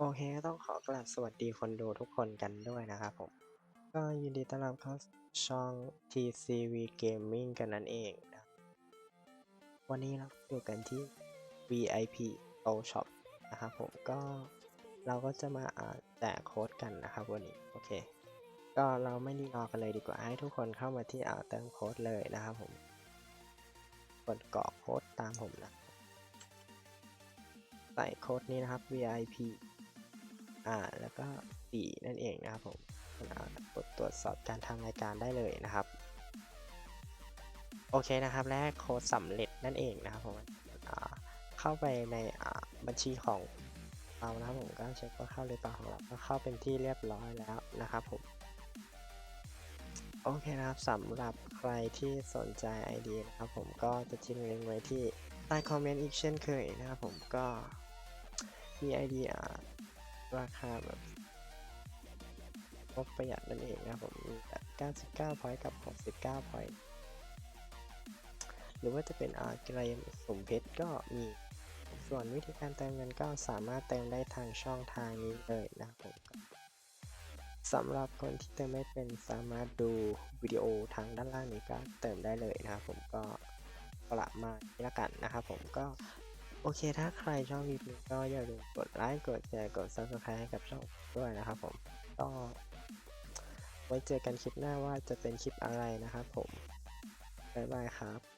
โอเคก็ต้องขอกราบสวัสดีคนดูทุกคนกันด้วยนะครับผม ก็ยินดีต้อนรับเข้าช่อง TCV Gaming กันนั่นเองนะวันนี้เราอยู่กันที่ VIP O Shop นะครับผมก็เราก็จะมาอ่าแจกโค้ดกันนะครับวันนี้โอเค ก็เราไม่รีรอกันเลยดีกว่าให้ทุกคนเข้ามาที่อ่าเติมโค้ดเลยนะครับผมกดกรอกโค้ดตามผมนะใส่โค้ดนี้นะครับ VIP อ่าแล้วก็ 4 นั่นเองนะครับผมกดตรวจสอบการทำรายการได้เลยนะครับ โอเคนะครับ และโค้ดสำเร็จนั่นเองนะครับผมอ่าเข้าไปในอ่าบัญชีของเรานะครับผมก็เช็คว่าเข้าหรือเปล่าของเราก็เข้าเป็นที่เรียบร้อยแล้วนะครับผมโอเคนะครับสำหรับใครที่สนใจ ID นะครับผมก็จะทิ้งลิงก์ไว้ที่ใต้คอมเมนต์อีกเช่นเคยนะครับผมก็มี ID อ่า ราคาแบบงบประหยัดนั่นเองนะผม99 point กับ 69 point หรือว่าจะเป็นอาเกรมสมเพชรก็มี ส่วนวิธีการเติมเงินก็สามารถเติมได้ทางช่องทางนี้เลยนะครับผมสำหรับคนที่เติมไม่เป็นสามารถดูวิดีโอทางด้านล่างนี้ก็เติมได้เลยนะครับผมก็ประมาณนี้ละกันนะครับผมก็ โอเค ถ้าใครชอบคลิปนี้ก็อย่าลืมกดไลค์ กดแชร์ กด subscribe ให้กับช่องด้วยนะครับผม ก็ ไว้เจอกันคลิปหน้าว่าจะเป็นคลิปอะไรนะครับผม บ๊ายบายครับ